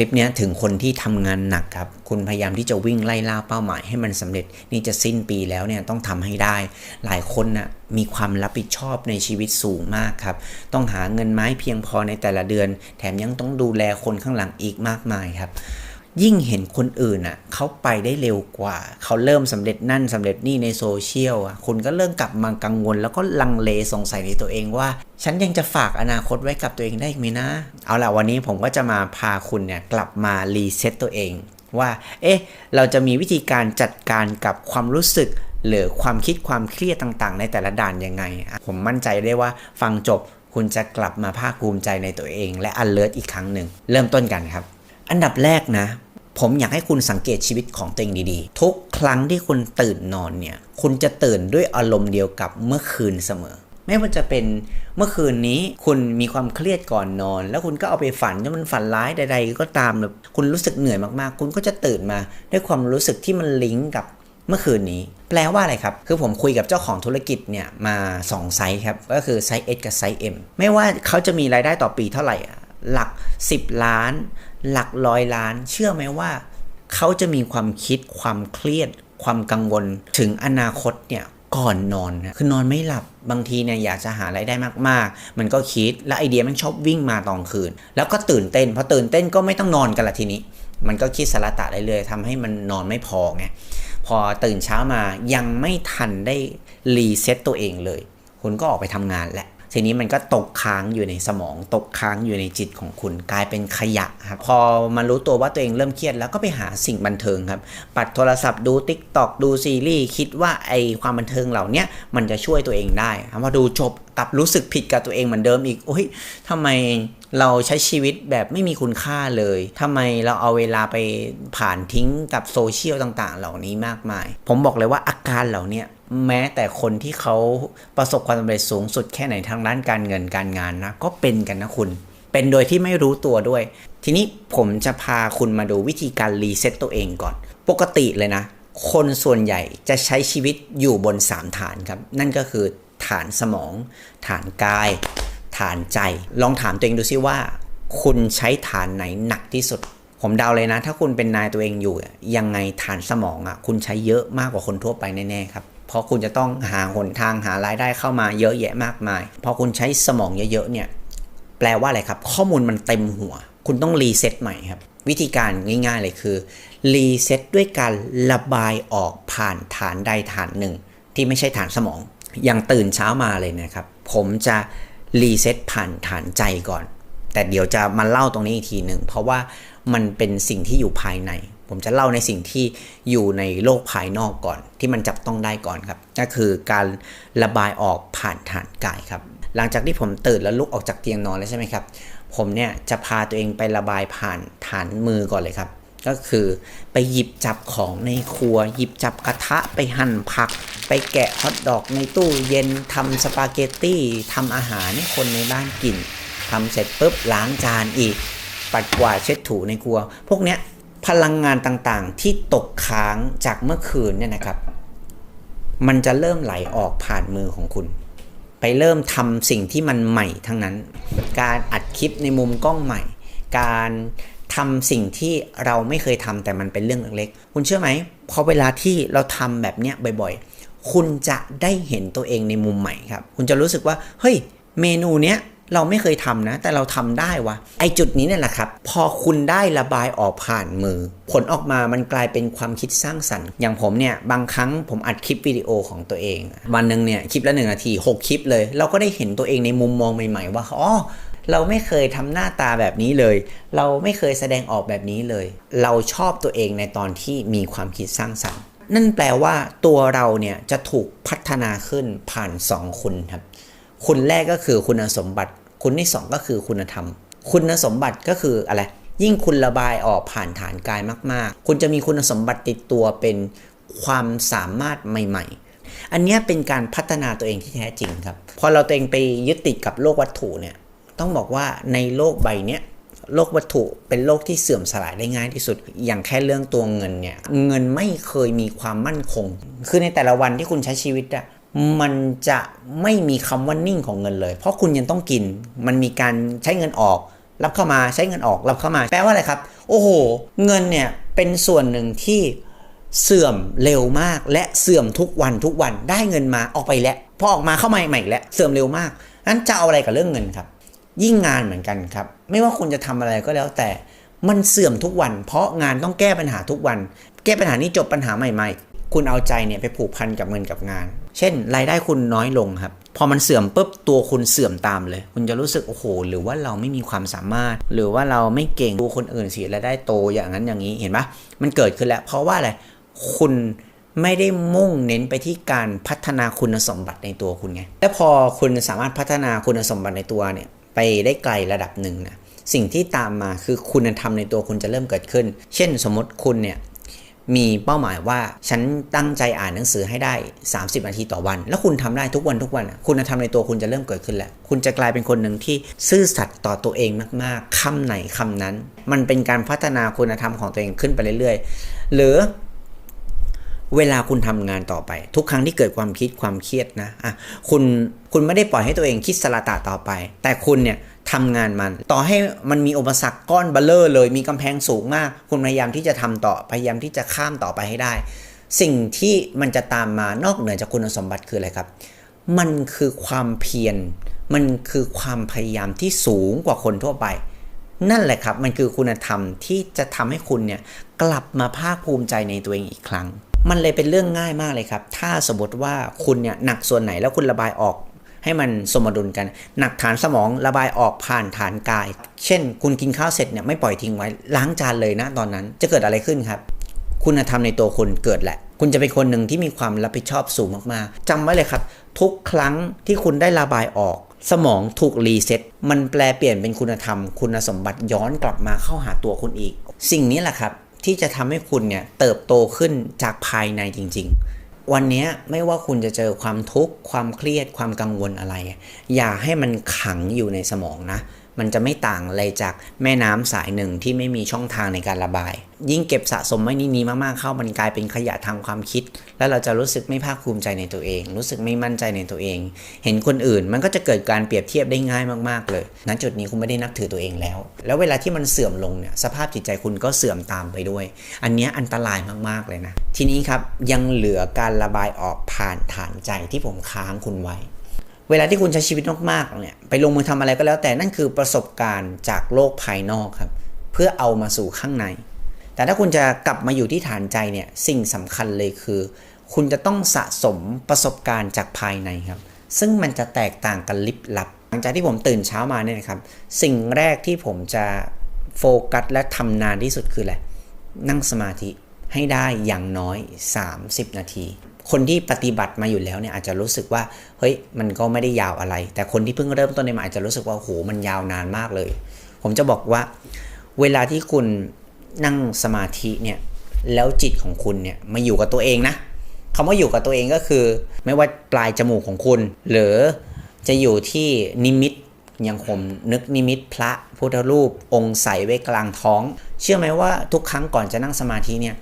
ลิปนี้ถึงคนที่ทำงานหนักครับ คุณพยายามที่จะวิ่งไล่ล่าเป้าหมายให้มันสำเร็จ นี่จะสิ้นปีแล้วเนี่ยต้องทำให้ได้ หลายคนน่ะมีความรับผิดชอบในชีวิตสูงมากครับ ต้องหาเงินไม้เพียงพอในแต่ละเดือน แถมยังต้องดูแลคนข้างหลังอีกมากมายครับ ยิ่งเห็นคนอื่นอะเขาไปได้เร็วกว่า เขาเริ่มสำเร็จนั่นสำเร็จนี่ในโซเชียลอะคุณก็เริ่มกลับมากังวล แล้วก็ลังเลสงสัยในตัวเองว่า ฉันยังจะฝากอนาคตไว้กับตัวเองได้อีกไหมนะ เอาล่ะวันนี้ผมก็จะมาพาคุณเนี่ยกลับมารีเซ็ตตัวเอง ว่า เอ๊ะ เราจะมีวิธีการจัดการกับความรู้สึก หรือความคิดความเครียดต่างๆ ในแต่ละด่านยังไงอะผมมั่นใจได้ว่าฟังจบคุณจะกลับมาภาคภูมิใจในตัวเอง และ alert อีกครั้งหนึ่งเริ่มต้นกันครับ อันดับแรกนะ ผมอยากให้คุณสังเกตชีวิตของตัวเองดีๆ ทุกครั้งที่คุณตื่นนอนเนี่ย คุณจะตื่นด้วยอารมณ์เดียวกับเมื่อคืนเสมอ ไม่ว่าจะเป็นเมื่อคืนนี้คุณมีความเครียดก่อนนอน แล้วคุณก็เอาไปฝันแล้วมันฝันร้ายใด ๆ ก็ตามเลยคุณรู้สึกเหนื่อยมากๆ คุณก็จะตื่นมาด้วยความรู้สึกที่มันลิงก์กับเมื่อคืนนี้ แปลว่าอะไรครับ คือผมคุยกับเจ้าของธุรกิจเนี่ยมา 2 ไซส์ครับ ก็คือไซส์ S กับไซส์ M ไม่ว่าเขาจะมีรายได้ต่อปีเท่าไหร่อะ หลัก 10 ล้าน หลักร้อยล้าน เชื่อไหมว่า เขาจะมีความคิดความเครียด ความกังวลถึงอนาคตเนี่ยก่อนนอนนะคือนอนไม่หลับบางทีเนี่ยอยากจะหาไรายได้มากๆ มันก็คิดและไอเดียมันชอบวิ่งมาตอนคืน แล้วก็ตื่นเต้นพอตื่นเต้นก็ไม่ต้องนอนกันละทีนี้ มันก็คิดสารตะได้เลยทำให้มันนอนไม่พอไงพอตื่นเช้ามายังไม่ทันได้รีเซ็ตตัวเองเลย คุณก็ออกไปทำงานแหละ ทีนี้มันก็ตกค้างอยู่ในสมอง ตกค้างอยู่ในจิตของคุณ กลายเป็นขยะครับพอมารู้ตัวว่าตัวเองเริ่มเครียดแล้วก็ไปหาสิ่งบันเทิงครับ ปัดโทรศัพท์ดู t ิ k t o k ดูซีรีส์คิดว่าไอความบันเทิงเหล่านี้มันจะช่วยตัวเองได้พอดูจบกลับรู้สึกผิดกับตัวเองเหมือนเดิมอีกโอ้ยทำไมเราใช้ชีวิตแบบไม่มีคุณค่าเลยทำไมเราเอาเวลาไปผ่านทิ้งกับโซเชียลต่างๆ เหล่านี้มากมาย ผมบอกเลยว่าอาการเหล่านี้ แม้แต่คนที่เขาประสบความสำเร็จสูงสุดแค่ไหนทางด้านการเงินการงานนะ ก็เป็นกันนะคุณ เป็นโดยที่ไม่รู้ตัวด้วย ทีนี้ผมจะพาคุณมาดูวิธีการรีเซ็ตตัวเองก่อน ปกติเลยนะ คนส่วนใหญ่จะใช้ชีวิตอยู่บน 3 ฐานครับ นั่นก็คือฐานสมอง ฐานกาย ฐานใจ ลองถามตัวเองดูซิว่า คุณใช้ฐานไหนหนักที่สุดผมเดาเลยนะ ถ้าคุณเป็นนายตัวเองอยู่ยังไงฐานสมองอะ คุณใช้เยอะมากกว่าคนทั่วไปแน่ ๆ ครับ เพราะคุณจะต้องหาหนทางหารายได้เข้ามาเยอะแยะมากมาย พอคุณใช้สมองเยอะๆเนี่ยแปลว่าอะไรครับ ข้อมูลมันเต็มหัว คุณต้องรีเซ็ตใหม่ครับ วิธีการง่ายๆเลยคือรีเซ็ตด้วยการระบายออกผ่านฐานใดฐานหนึ่ง ที่ไม่ใช่ฐานสมอง อย่างตื่นเช้ามาเลยนะครับ ผมจะรีเซ็ตผ่านฐานใจก่อน แต่เดี๋ยวจะมาเล่าตรงนี้อีกทีหนึ่ง เพราะว่ามันเป็นสิ่งที่อยู่ภายใน ผมจะเล่าในสิ่งที่อยู่ในโลกภายนอกก่อน ที่มันจับต้องได้ก่อนครับ ก็คือการระบายออกผ่านฐานกายครับ หลังจากที่ผมตื่นแล้วลุกออกจากเตียงนอนแล้วใช่ไหมครับ ผมเนี่ยจะพาตัวเองไประบายผ่านฐานมือก่อนเลยครับ ก็คือไปหยิบจับของในครัว หยิบจับกระทะไปหั่นผัก ไปแกะฮอทดอกในตู้เย็นทำสปาเกตตี้ทำอาหารให้คนในบ้านกินทำเสร็จปุ๊บล้างจานอีก ปัดกวาดเช็ดถูในครัว พวกเนี้ย พลังงานต่างๆ ที่ตกค้างจากเมื่อคืนเนี่ยนะครับ มันจะเริ่มไหลออกผ่านมือของคุณ ไปเริ่มทำสิ่งที่มันใหม่ทั้งนั้น การอัดคลิปในมุมกล้องใหม่ การทำสิ่งที่เราไม่เคยทำแต่มันเป็นเรื่องเล็กๆ คุณเชื่อไหมพอเวลาที่เราทำแบบเนี้ยบ่อยๆ คุณจะได้เห็นตัวเองในมุมใหม่ครับ คุณจะรู้สึกว่า เฮ้ย เมนูเนี้ย เราไม่เคยทำนะ แต่เราทำได้วะไอจุดนี้เนี่ยแหละครับ พอคุณได้ระบายออกผ่านมือ ผลออกมามันกลายเป็นความคิดสร้างสรรค์ อย่างผมเนี่ย บางครั้งผมอัดคลิปวิดีโอของตัวเอง วันหนึ่งเนี่ย คลิปละหนึ่งนาที6คลิปเลย เราก็ได้เห็นตัวเองในมุมมองใหม่ๆ ว่าอ๋อเราไม่เคยทำหน้าตาแบบนี้เลย เราไม่เคยแสดงออกแบบนี้เลย เราชอบตัวเองในตอนที่มีความคิดสร้างสรรค์ นั่นแปลว่าตัวเราเนี่ยจะถูกพัฒนาขึ้นผ่าน 2 คุณครับ คุณแรกก็คือคุณสมบัติ คุณที่ 2 ก็คือคุณธรรม คุณสมบัติก็คืออะไร ยิ่งคุณระบายออกผ่านฐานกายมาก ๆ คุณจะมีคุณสมบัติติดตัวเป็นความสามารถใหม่ ๆ อันนี้เป็นการพัฒนาตัวเองที่แท้จริงครับ พอเราตัวเองไปยึดติดกับโลกวัตถุเนี่ย ต้องบอกว่าในโลกใบเนี้ยโลกวัตถุเป็นโลกที่เสื่อมสลายได้ง่ายที่สุด อย่างแค่เรื่องตัวเงินเนี่ย เงินไม่เคยมีความมั่นคง คือในแต่ละวันที่คุณใช้ชีวิตอะ มันจะไม่มีคำว่านิ่งของเงินเลย เพราะคุณยังต้องกิน มันมีการใช้เงินออก รับเข้ามาใช้เงินออกรับเข้ามา แปลว่าอะไรครับ โอ้โห เงินเนี่ยเป็นส่วนหนึ่งที่เสื่อมเร็วมาก และเสื่อมทุกวันทุกวันได้เงินมาออกไปแล้วพอออกมาเข้ามาใหม่แล้วเสื่อมเร็วมากนั้นจะเอาอะไรกับเรื่องเงินครับ ยิ่งงานเหมือนกันครับ ไม่ว่าคุณจะทำอะไรก็แล้วแต่มันเสื่อมทุกวัน เพราะงานต้องแก้ปัญหาทุกวัน แก้ปัญหานี้จบปัญหาใหม่ ๆ คุณเอาใจเนี่ยไปผูกพันกับเงินกับงาน เช่น รายได้คุณน้อยลงครับ พอมันเสื่อมปุ๊บตัวคุณเสื่อมตามเลย คุณจะรู้สึกโอ้โห หรือว่าเราไม่มีความสามารถ หรือว่าเราไม่เก่งดูคนอื่นสิรายได้โตอย่างนั้นอย่างนี้เห็นปะมันเกิดขึ้นแล้ว เพราะว่าอะไรคุณไม่ได้มุ่งเน้นไปที่การพัฒนาคุณสมบัติในตัวคุณไงและพอคุณสามารถพัฒนาคุณสมบัติในตัวเนี่ยไปได้ไกลระดับหนึ่งนะสิ่งที่ตามมาคือคุณธรรมในตัวคุณจะเริ่มเกิดขึ้น เช่นสมมติคุณเนี่ย มีเป้าหมายว่าฉันตั้งใจอ่านหนังสือให้ได้ 30 นาทีต่อวัน แล้วคุณทำได้ทุกวันทุกวัน คุณธรรมในตัวคุณจะเริ่มเกิดขึ้นแหละ คุณจะกลายเป็นคนหนึ่งที่ซื่อสัตย์ต่อตัวเองมากๆคำไหนคำนั้น มันเป็นการพัฒนาคุณธรรมของตัวเองขึ้นไปเรื่อยๆ หรือเวลาคุณทำงานต่อไป ทุกครั้งที่เกิดความคิดความเครียดนะอะคุณคุณไม่ได้ปล่อยให้ตัวเองคิดสละตะต่อไป แต่คุณเนี่ย ทำงานมัน ต่อให้มันมีอุปสรรคก้อนเบลเลอร์เลยมีกำแพงสูงมาก คุณพยายามที่จะทำต่อพยายามที่จะข้ามต่อไปให้ได้ สิ่งที่มันจะตามมานอกเหนือจากคุณสมบัติคืออะไรครับ มันคือความเพียรมันคือความพยายามที่สูงกว่าคนทั่วไป นั่นแหละครับ มันคือคุณธรรมที่จะทำให้คุณเนี่ยกลับมาภาคภูมิใจในตัวเองอีกครั้ง มันเลยเป็นเรื่องง่ายมากเลยครับ ถ้าสมมติว่าคุณเนี่ยหนักส่วนไหนแล้วคุณระบายออก ให้มันสมดุลกัน หนักฐานสมองระบายออกผ่านฐานกาย เช่น คุณกินข้าวเสร็จเนี่ยไม่ปล่อยทิ้งไว้ล้างจานเลยนะตอนนั้นจะเกิดอะไรขึ้นครับ คุณธรรมในตัวคุณเกิดแหละ คุณจะเป็นคนหนึ่งที่มีความรับผิดชอบสูงมากๆจำไว้เลยครับ ทุกครั้งที่คุณได้ระบายออกสมองถูกรีเซ็ตมันแปลเปลี่ยนเป็นคุณธรรม คุณสมบัติย้อนกลับมาเข้าหาตัวคุณอีก สิ่งนี้แหละครับ ที่จะทำให้คุณเนี่ยเติบโตขึ้นจากภายในจริง ๆ วันนี้ไม่ว่าคุณจะเจอความทุกข์ความเครียดความกังวลอะไร อย่าให้มันขังอยู่ในสมองนะ มันจะไม่ต่างอะไรจากแม่น้ำสายหนึ่งที่ไม่มีช่องทางในการระบาย ยิ่งเก็บสะสมไว้นี้มากๆเข้ามันกลายเป็นขยะทางความคิด แล้วเราจะรู้สึกไม่ภาคภูมิใจในตัวเอง รู้สึกไม่มั่นใจในตัวเอง เห็นคนอื่นมันก็จะเกิดการเปรียบเทียบได้ง่ายมากๆเลยณจุดนี้คุณไม่ได้นับถือตัวเองแล้ว แล้วเวลาที่มันเสื่อมลงเนี่ยสภาพจิตใจคุณก็เสื่อมตามไปด้วย อันนี้อันตรายมากๆเลยนะทีนี้ครับยังเหลือการระบายออกผ่านฐานใจที่ผมค้างคุณไว้ เวลาที่คุณใช้ชีวิตมากๆเนี่ยไปลงมือทำอะไรก็แล้วแต่นั่นคือประสบการณ์จากโลกภายนอกครับ เพื่อเอามาสู่ข้างใน แต่ถ้าคุณจะกลับมาอยู่ที่ฐานใจเนี่ยสิ่งสำคัญเลยคือ คุณจะต้องสะสมประสบการณ์จากภายในครับ ซึ่งมันจะแตกต่างกันลิบลับ หลังจากที่ผมตื่นเช้ามาเนี่ยนะครับสิ่งแรกที่ผมจะโฟกัสและทำนานที่สุดคืออะไรนั่งสมาธิให้ได้อย่างน้อย 30 นาที คนที่ปฏิบัติมาอยู่แล้วเนี่ยอาจจะรู้สึกว่าเฮ้ยมันก็ไม่ได้ยาวอะไร แต่คนที่เพิ่งเริ่มต้นในมาอาจจะรู้สึกว่าโหมันยาวนานมากเลย ผมจะบอกว่า เวลาที่คุณนั่งสมาธิเนี่ยแล้วจิตของคุณเนี่ยมาอยู่กับตัวเองนะคำว่าอยู่กับตัวเองก็คือ ไม่ว่าปลายจมูกของคุณ หรือจะอยู่ที่นิมิตอย่างผมนึกนิมิตพระพุทธรูป องค์ใสไว้กลางท้อง เชื่อไหมว่าทุกครั้งก่อนจะนั่งสมาธิเนี่ย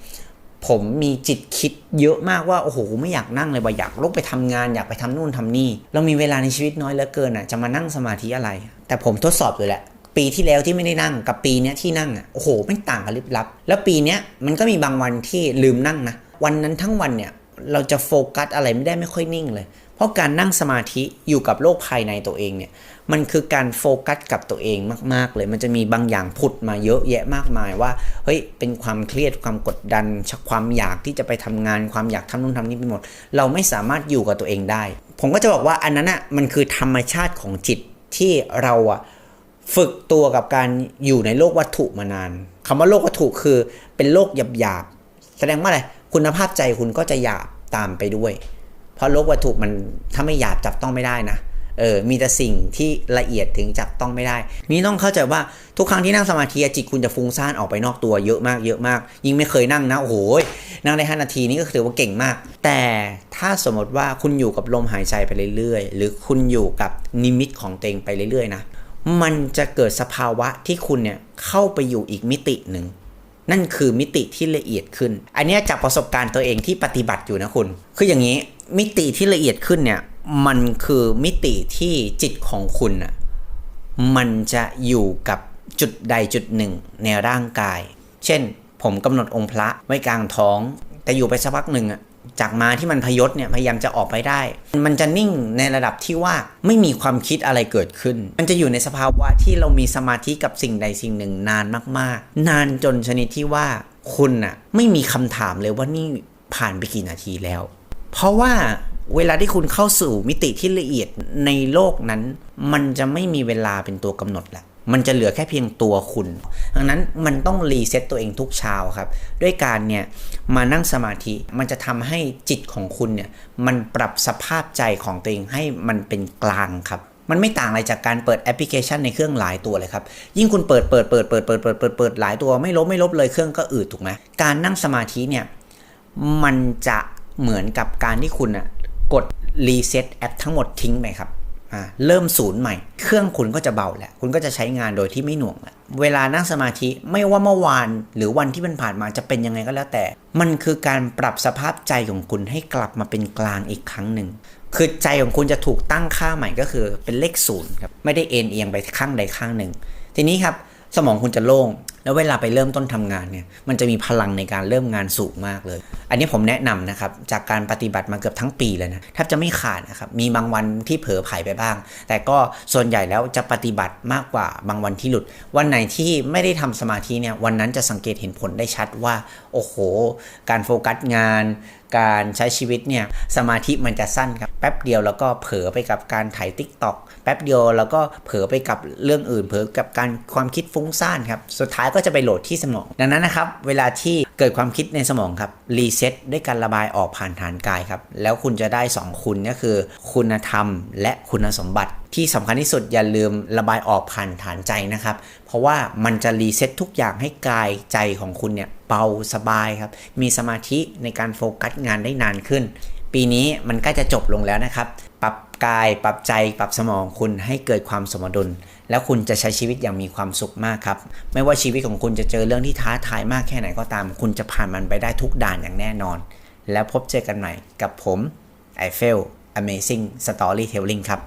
ผมมีจิตคิดเยอะมากว่าโอ้โหไม่อยากนั่งเลยว่าอยากลุกไปทำงานอยากไปทำนู่นทำนี่ เรามีเวลาในชีวิตน้อยเหลือเกินอะจะมานั่งสมาธิอะไร แต่ผมทดสอบอยู่แหละ ปีที่แล้วที่ไม่ได้นั่งกับปีนี้ที่นั่งอะโอ้โหไม่ต่างกันลิบลับ แล้วปีนี้มันก็มีบางวันที่ลืมนั่งนะวันนั้นทั้งวันเนี่ย เราจะโฟกัสอะไรไม่ได้ไม่ค่อยนิ่งเลย เพราะการนั่งสมาธิอยู่กับโลกภายในตัวเองเนี่ย มันคือการโฟกัสกับตัวเองมากๆเลย มันจะมีบางอย่างผุดมาเยอะแยะมากมายว่า เฮ้ย เป็นความเครียดความกดดัน ความอยากที่จะไปทำงาน ความอยากทำนู่นทำนี่ไปหมด เราไม่สามารถอยู่กับตัวเองได้ ผมก็จะบอกว่าอันนั้นอะ มันคือธรรมชาติของจิตที่เราอะฝึกตัวกับการอยู่ในโลกวัตถุมานานคำว่าโลกวัตถุคือเป็นโลกหยาบๆ แสดงว่าอะไร คุณภาพใจคุณก็จะหยาบตามไปด้วย เพราะโลกวัตถุมันถ้าไม่หยาบจับต้องไม่ได้นะเออมีแต่สิ่งที่ละเอียดถึงจับต้องไม่ได้ นี่ต้องเข้าใจว่าทุกครั้งที่นั่งสมาธิจิตคุณจะฟุ้งซ่านออกไปนอกตัวเยอะมากเยอะมาก ยิ่งไม่เคยนั่งนะโอ้โหนั่งได้5นาทีนี่ก็ถือว่าเก่งมาก แต่ถ้าสมมติว่าคุณอยู่กับลมหายใจไปเรื่อยๆ หรือคุณอยู่กับนิมิตของเตงไปเรื่อยๆนะมันจะเกิดสภาวะที่คุณเนี่ยเข้าไปอยู่อีกมิติหนึ่ง นั่นคือมิติที่ละเอียดขึ้น อันนี้จากประสบการณ์ตัวเองที่ปฏิบัติอยู่นะคุณ คืออย่างนี้มิติที่ละเอียดขึ้นเนี่ยมันคือมิติที่จิตของคุณอะมันจะอยู่กับจุดใดจุดหนึ่งในร่างกาย เช่น ผมกำหนดองค์พระไว้กลางท้อง แต่อยู่ไปสักพักหนึ่งอะ จากมาที่มันพยศเนี่ยพยายามจะออกไปได้ มันจะนิ่งในระดับที่ว่าไม่มีความคิดอะไรเกิดขึ้น มันจะอยู่ในสภาวะที่เรามีสมาธิกับสิ่งใดสิ่งหนึ่งนานมากๆ นานจนชนิดที่ว่าคุณอะไม่มีคำถามเลยว่านี่ผ่านไปกี่นาทีแล้ว เพราะว่าเวลาที่คุณเข้าสู่มิติที่ละเอียดในโลกนั้น มันจะไม่มีเวลาเป็นตัวกำหนดแหละ มันจะเหลือแค่เพียงตัวคุณ ดังนั้นมันต้องรีเซ็ตตัวเองทุกเช้าครับ ด้วยการเนี่ยมานั่งสมาธิ มันจะทำให้จิตของคุณเนี่ยมันปรับสภาพใจของตัวเองให้มันเป็นกลางครับมันไม่ต่างอะไรจากการเปิดแอปพลิเคชันในเครื่องหลายตัวเลยครับ ยิ่งคุณเปิดเปิดเปิดเปิดเปิดเปิดเปิดเปิดหลายตัวไม่ลบไม่ลบเลยเครื่องก็อืดถูกไหมการนั่งสมาธิเนี่ยมันจะเหมือนกับการที่คุณอะกดรีเซ็ตแอปทั้งหมดทิ้งไปครับ อ่าเริ่มศูนย์ใหม่ เครื่องคุณก็จะเบาแหละ คุณก็จะใช้งานโดยที่ไม่หน่วงแหละเวลานั่งสมาธิไม่ว่าเมื่อวานหรือวันที่มันผ่านมาจะเป็นยังไงก็แล้วแต่ มันคือการปรับสภาพใจของคุณให้กลับมาเป็นกลางอีกครั้งหนึ่งคือใจของคุณจะถูกตั้งค่าใหม่ก็คือเป็นเลขศูนย์ครับไม่ได้เอ็นเอียงไปข้างใดข้างหนึ่งทีนี้ครับสมองคุณจะโล่ง แล้วเวลาไปเริ่มต้นทำงานเนี่ยมันจะมีพลังในการเริ่มงานสูงมากเลย อันนี้ผมแนะนำนะครับจากการปฏิบัติมาเกือบทั้งปีเลยนะแทบจะไม่ขาดนะครับมีบางวันที่เผลอไผลไปบ้าง แต่ก็ส่วนใหญ่แล้วจะปฏิบัติมากกว่าบางวันที่หลุด วันไหนที่ไม่ได้ทำสมาธิเนี่ยวันนั้นจะสังเกตเห็นผลได้ชัดว่าโอ้โห การโฟกัสงานการใช้ชีวิตเนี่ยสมาธิมันจะสั้นครับแป๊บเดียวแล้วก็เผลอไปกับการถ่ายติ๊กต็อกแป๊บเดียวแล้วก็เผลอไปกับเรื่องอื่น เผลอกับการความคิดฟุ้งซ่านครับสุดท้ายก็จะไปโหลดที่สมอง ดังนั้นนะครับเวลาที่ เกิดความคิดในสมองครับรีเซ็ตด้วยการระบายออกผ่านฐานกายครับ แล้วคุณจะได้ 2 คุณก็คือ คุณธรรมและคุณสมบัติ ที่สำคัญที่สุดอย่าลืมระบายออกผ่านฐานใจนะครับ เพราะว่ามันจะรีเซ็ตทุกอย่างให้กายใจของคุณเนี่ยเบาสบายครับ มีสมาธิในการโฟกัสงานได้นานขึ้น ปีนี้มันใกล้จะจบลงแล้วนะครับ กาย ปรับใจ ปรับสมองคุณให้เกิดความสมดุล แล้วคุณจะใช้ชีวิตอย่างมีความสุขมากครับ ไม่ว่าชีวิตของคุณจะเจอเรื่องที่ท้าทายมากแค่ไหนก็ตาม คุณจะผ่านมันไปได้ทุกด่านอย่างแน่นอน แล้วพบเจอกันใหม่กับผมไอเฟล Amazing Storytelling ครับ